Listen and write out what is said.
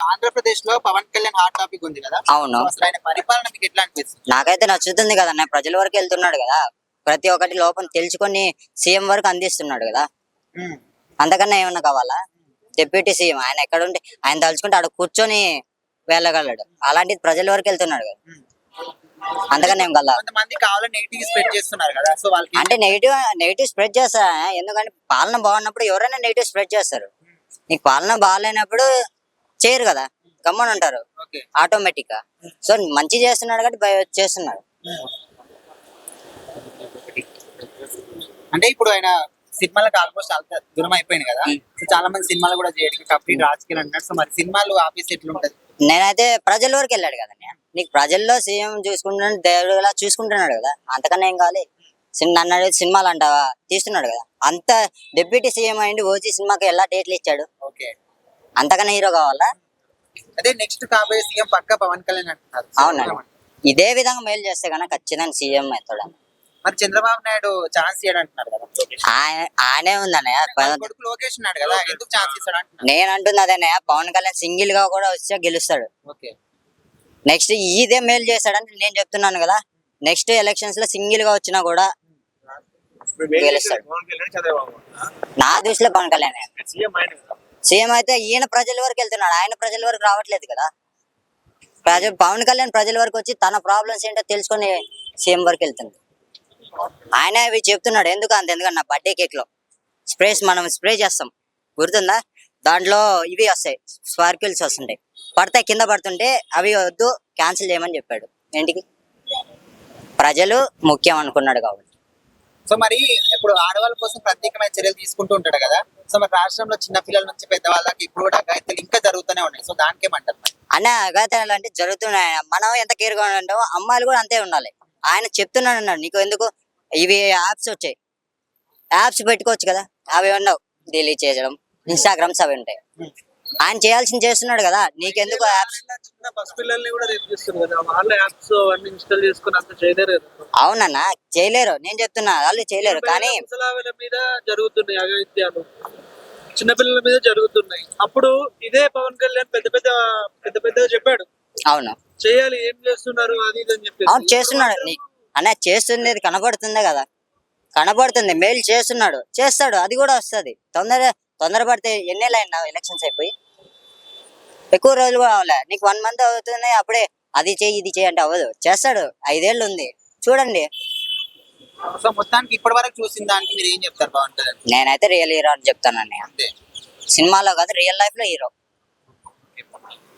ఆంధ్రప్రదేశ్లో Pawan Kalyan hot topic ఉంది కదా. అవును. సో అసలు ఆయన పరిపాలన మీకు ఎట్లా అనిపిస్తుంది? నాకైతే నచ్చుతుంది కదా అన్న ప్రజల వరకు వెళ్తున్నాడు కదా. ప్రతి ఒక్కటి లోపం తెలుసుకొని సీఎం వరకు అందిస్తున్నాడు కదా. అంతకన్నా ఏమన్నా కావాలా? డిప్యూటీ సీఎం ఆయన ఎక్కడ ఉంటే ఆయన తలుచుకుంటే ఆడ కూర్చొని వెళ్ళగలడు. అలాంటిది ప్రజల వరకు వెళ్తున్నాడు కదా. అంతకన్నా ఏం కదా. సో వాళ్ళకి అంటే నెగిటివ్ నెగిటివ్ స్ప్రెడ్ చేస్తారు ఎందుకంటే పాలన బాగున్నప్పుడు ఎవరైనా నెగిటివ్ స్ప్రెడ్ చేస్తారు. నీకు పాలన బాగాలేనప్పుడు చేయరు కదా. గమ్మని ఉంటారు. ఆటోమేటిక్గా. సో మంచి చేస్తున్నాడు కాబట్టి చేస్తున్నాడు. అంటే ఇప్పుడు ఆయన సినిమాలకు ఆల్మోస్ట్ అంత దూరం అయిపోయింది కదా. సో చాలా మంది సినిమాలు కూడా చేయడానికి కంప్లీట్ రాజకీయాలు అంటున్నారు. సో మరి సినిమాలు ఆఫీస్ ఎట్లుంటది నేనైతే ప్రజల వరకు వెళ్ళాడు కదా నీకు ప్రజల్లో సీఎం చూసుకుంటున్నాడు దేవుడులా చూసుకుంటున్నాడు కదా. అంతకన్నా ఏం కావాలి? నన్ను సినిమాలు అంటావా? తీస్తున్నాడు కదా. అంత డిప్యూటీ సీఎం అయింది ఓజీ సినిమాకి ఎలా డేట్లు ఇచ్చాడు? అంతకన్నా హీరో కావాలా? అదే నెక్స్ట్ కాబోయే సీఎం పక్క పవన్ కళ్యాణ్ అంటున్నారు. అవునండి. ఇదే విధంగా మేలు చేస్తే కన్నా ఖచ్చితంగా సీఎం అవుతాడు మరి చంద్రబాబు నాయుడు ఛాన్స్ ఇయ్యడు అంటున్నారు కదా. ఆయన ఉందన్నయ్య కొడుకు లోకేష్ ఉన్నాడు కదా ఎందుకు ఛాన్స్ ఇస్తాడు నేను అంటుంది అదేనయ్య పవన్ కళ్యాణ్ సింగిల్గా కూడా వచ్చే గెలుస్తాడు. ఓకే. నెక్స్ట్ ఇదే మేలు చేస్తాడని నేను చెప్తున్నాను కదా. నెక్స్ట్ ఎలక్షన్స్లో సింగిల్గా వచ్చినా కూడా గెలుస్తాడు. నా దృష్టిలో పవన్ కళ్యాణ్. సీఎం అయితే ఈయన ప్రజల వరకు వెళ్తున్నాడు. ఆయన ప్రజల వరకు రావట్లేదు కదా. ప్రజ పవన్ కళ్యాణ్ ప్రజల వరకు వచ్చి తన ప్రాబ్లమ్స్ ఏంటో తెలుసుకొని సీఎం వరకు వెళ్తుంది ఆయన ఇవి చెప్తున్నాడు. ఎందుకు అంత? ఎందుకంటే నా బర్త్డే కేక్లో స్ప్రేస్ మనం స్ప్రే చేస్తాం. గుర్తుందా? దాంట్లో ఇవి వస్తాయి. స్పార్కిల్స్ వస్తుంటాయి. పడతాయి. కింద పడుతుంటే అవి వద్దు క్యాన్సిల్ చేయమని చెప్పాడు. ఏంటికి? ప్రజలు ముఖ్యం అనుకున్నాడు కాబట్టి. సో మరి ఇప్పుడు ఆడవాళ్ళ కోసం ప్రత్యేకమైన చర్యలు తీసుకుంటూ ఉంటాడు కదా? సో మరి రాష్ట్రంలో చిన్న పిల్లల నుంచి పెద్దవాళ్ళకి ఇప్పుడు కూడా అఘాయిత్యాలు ఇంకా జరుగుతూనే ఉన్నాయి. సో దానికి ఏమంటారు మరి? అన్న అగాతాలు అంటే జరుగుతున్నాయి. మనం ఎంత కేర్గా ఉంటామో అమ్మాయిలు కూడా అంతే ఉండాలి. ఆయన చెప్తున్నాడు అన్నాడు నీకు ఎందుకు ఇవి యాప్స్ వచ్చాయి? యాప్స్ పెట్టుకోవచ్చు కదా? అవి ఉండవు డిలీట్ చేయడం ఇన్స్టాగ్రామ్స్ అవి ఉంటాయి. ఆయన చేయాల్సింది చేస్తున్నాడు కదా. నీకెందుకు యాప్స్? అవునన్నా చేయలేరు. నేను చెప్తున్నా వాళ్ళు చేయలేరు. కానీ జరుగుతున్నాయి చిన్నపిల్లల మీద జరుగుతున్నాయి. అప్పుడు ఇదే పవన్ కళ్యాణ్ పెద్ద పెద్ద పెద్ద పెద్దగా చెప్పాడు. అవును. చేయాలి ఏం చేస్తున్నారు అది ఇది అని చెప్పేసి. అవును చేస్తున్నాడు. అన్న చేస్తుండేది కనబడుతుందే కదా. కనబడుతుంది. మెయిల్ చేస్తున్నాడు. చేస్తాడు. అది కూడా వస్తుంది. తొందర తొందరపడితే అయినా ఎలక్షన్స్ అయిపోయి? ఎక్కువ రోజులు కూడా అవలే నీకు వన్ మంత్ అవుతుంది అప్పుడే అది చేయి ఇది చేయి అంటే అవ్వదు. చేస్తాడు ఐదేళ్ళు ఉంది. చూడండి. సో మొత్తానికి ఇప్పటి వరకు చూసిన దానికి మీరు ఏం చెప్తారు కళ్యాణ్ నేనైతే రియల్ హీరో అని చెప్తాను అన్నయ్య. సినిమాలో కాదు రియల్ లైఫ్లో హీరో